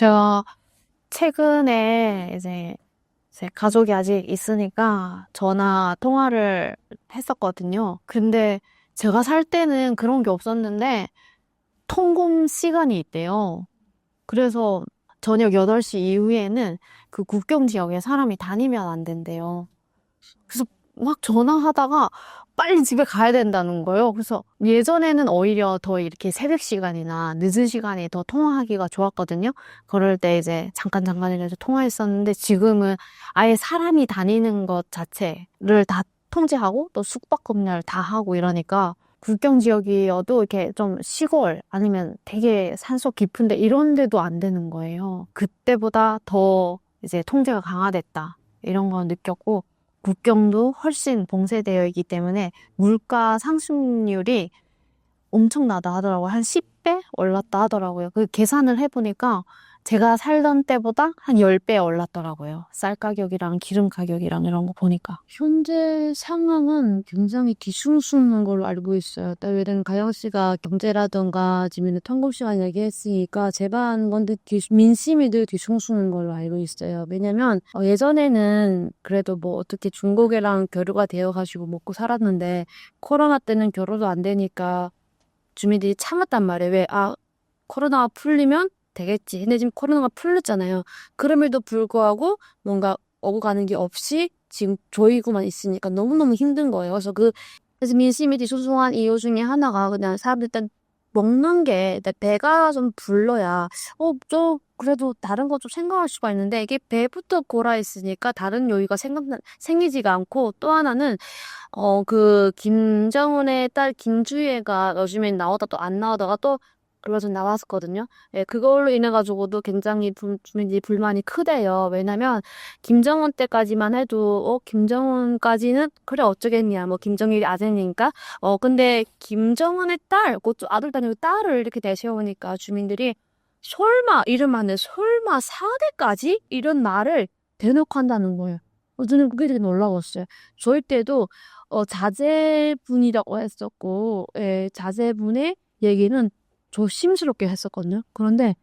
제가 최근에 이제 제 가족이 아직 있으니까 전화 통화를 했었거든요. 근데 제가 살 때는 그런 게 없었는데 통금 시간이 있대요. 그래서 저녁 8시 이후에는 그 국경 지역에 사람이 다니면 안 된대요. 그래서 막 전화하다가 빨리 집에 가야 된다는 거예요. 그래서 예전에는 오히려 더 이렇게 새벽 시간이나 늦은 시간에 더 통화하기가 좋았거든요. 그럴 때 이제 잠깐 잠깐이라도 통화했었는데 지금은 아예 사람이 다니는 것 자체를 다 통제하고 또 숙박 검열 다 하고 이러니까 국경 지역이어도 이렇게 좀 시골 아니면 되게 산속 깊은데 이런 데도 안 되는 거예요. 그때보다 더 이제 통제가 강화됐다. 이런 거 느꼈고 국경도 훨씬 봉쇄되어 있기 때문에 물가 상승률이 엄청나다 하더라고요. 한 10배 올랐다 하더라고요. 그 계산을 해보니까 제가 살던 때보다 한 10배 올랐더라고요. 쌀 가격이랑 기름 가격이랑 이런 거 보니까. 현재 상황은 굉장히 뒤숭숭한 걸로 알고 있어요. 왜냐면 가영 씨가 경제라던가 지금 통금 시간 얘기했으니까 제반 건데 뒤- 민심이 늘 뒤숭숭한 걸로 알고 있어요. 왜냐면 어, 예전에는 그래도 뭐 어떻게 중국이랑 교류가 되어가지고 먹고 살았는데 코로나 때는 교류도 안 되니까 주민들이 참았단 말이에요. 왜? 아, 코로나가 풀리면 되겠지. 근데 지금 코로나가 풀렸잖아요. 그럼에도 불구하고 뭔가 오고 가는 게 없이 지금 조이고만 있으니까 너무너무 힘든 거예요. 그래서 그, 그래서 민심이 뒤숭숭한 이유 중에 하나가 그냥 사람들 일단 먹는 게내 배가 좀 불러야 어, 저 그래도 다른 거 좀 생각할 수가 있는데 이게 배부터 골아 있으니까 다른 요리가 생각 생기지가 않고 또 하나는 어, 그 김정은의 딸 김주혜가 요즘에 나오다 또 안 나오다가 또 얼마 전 나왔었거든요. 예, 그걸로 인해 가지고도 굉장히 불, 불만이 크대요. 왜냐면 김정은 때까지만 해도 어 김정은까지는 그래 어쩌겠냐 뭐 김정일이 아들이니까 어 근데 김정은의 딸 그것도 아들 다니고 딸을 이렇게 내세우니까 주민들이 설마 이름 안에 설마 4대까지 이런 말을 대놓고 한다는 거예요. 어, 저는 그게 되게 놀라웠어요. 저희 때도 어 자제분이라고 했었고 예, 자제분의 얘기는 조심스럽게 했었거든요. 그런데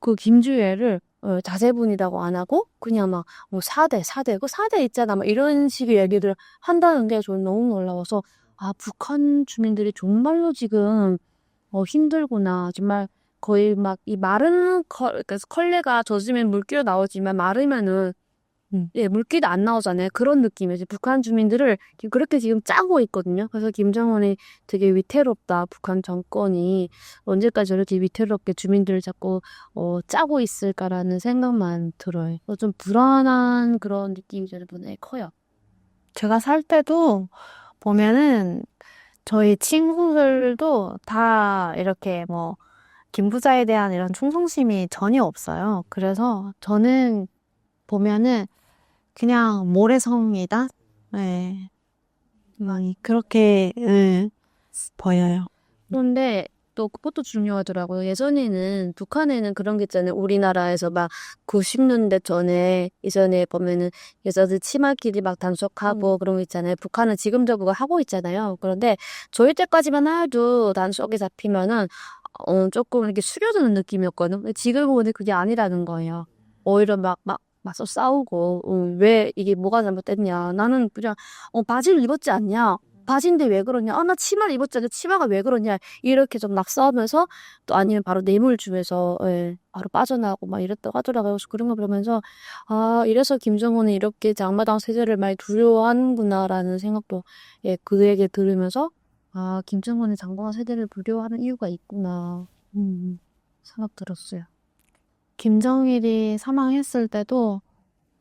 그 김주혜를 어, 자제분이라고 안 하고 그냥 막 뭐 4대, 4대, 그 4대 있잖아. 막 이런 식의 얘기를 한다는 게 저는 너무 놀라워서 아, 북한 주민들이 정말로 지금 어, 힘들구나. 정말 거의 막 이 마른 컬, 그러니까 컬레가 젖으면 물기로 나오지만 마르면은 음, 예, 물기도 안 나오잖아요. 그런 느낌이에요. 북한 주민들을 그렇게 지금 짜고 있거든요. 그래서 김정은이 되게 위태롭다. 북한 정권이 언제까지 저렇게 위태롭게 주민들을 자꾸 어, 짜고 있을까라는 생각만 들어요. 어, 좀 불안한 그런 느낌이 저는 보내 커요. 제가 살 때도 보면은 저희 친구들도 다 이렇게 뭐 김부자에 대한 이런 충성심이 전혀 없어요. 그래서 저는 보면은 그냥 모래성이다. 네. 막 그렇게 예, 보여요. 그런데 또 그것도 중요하더라고요. 예전에는 북한에는 그런 게 있잖아요. 우리나라에서 막 90년대 전에 이전에 보면은 여자들 치마끼리 막 단속하고 그런 거 있잖아요. 북한은 지금도 그거 하고 있잖아요. 그런데 저희 때까지만 해도 단속에 잡히면은 어 조금 이렇게 숙여주는 느낌이었거든요. 근데 지금 보니 그게 아니라는 거예요. 오히려 막 막 맞서 싸우고 어, 왜 이게 뭐가 잘못됐냐. 나는 그냥 어 바지를 입었지 않냐. 바지인데 왜 그러냐? 아, 나 치마를 입었잖아. 치마가 왜 그러냐? 이렇게 좀막 싸우면서 또 아니면 바로 뇌물주에서 예, 바로 빠져나가고 막 이랬다고 하더라고요. 그래서 그런 거 보면서 아, 이래서 김정은이 이렇게 장마당 세대를 많이 두려워하는구나라는 생각도 예, 그 얘기 들으면서 아, 김정은이 장마당 세대를 두려워하는 이유가 있구나. 음, 생각 들었어요. 김정일이 사망했을 때도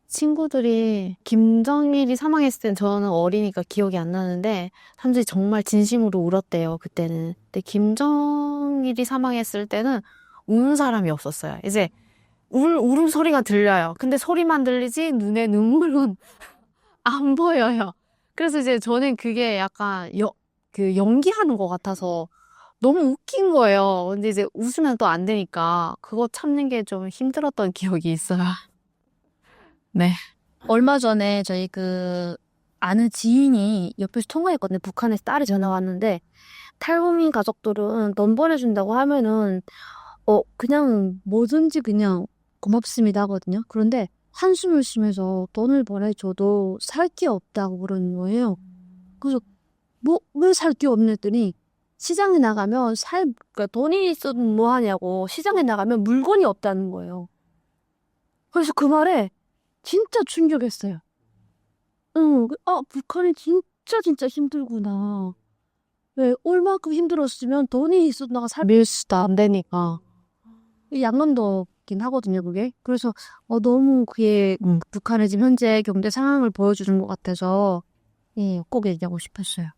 친구들이 김정일이 사망했을 땐 저는 어리니까 기억이 안 나는데 사람들이 정말 진심으로 울었대요 그때는. 근데 김정일이 사망했을 때는 우는 사람이 없었어요. 이제 울 울음 소리가 들려요. 근데 소리만 들리지 눈에 눈물은 안 보여요. 그래서 이제 저는 그게 약간 여, 그 연기하는 것 같아서 너무 웃긴 거예요 근데 이제 웃으면 또 안 되니까 그거 참는 게 좀 힘들었던 기억이 있어요 네. 얼마 전에 저희 그 아는 지인이 옆에서 통화했거든요. 북한에서 딸이 전화 왔는데 탈북민 가족들은 돈 보내준다고 하면은 어 그냥 뭐든지 그냥 고맙습니다 하거든요. 그런데 한숨을 쉬면서 돈을 보내줘도 살 게 없다고 그러는 거예요. 그래서 뭐 왜 살 게 없냐 했더니 시장에 나가면 살 그러니까 돈이 있어도 뭐 하냐고 시장에 나가면 물건이 없다는 거예요. 그래서 그 말에 진짜 충격했어요. 응, 그- 아 북한이 진짜 진짜 힘들구나. 왜 얼마큼 힘들었으면 돈이 있어도 나가 살 밀수도 안 되니까. 양감도긴 하거든요, 그게. 그래서 어, 너무 그게 음. 북한의 지금 현재 경제 상황을 보여주는 것 같아서 예, 꼭 얘기하고 싶었어요.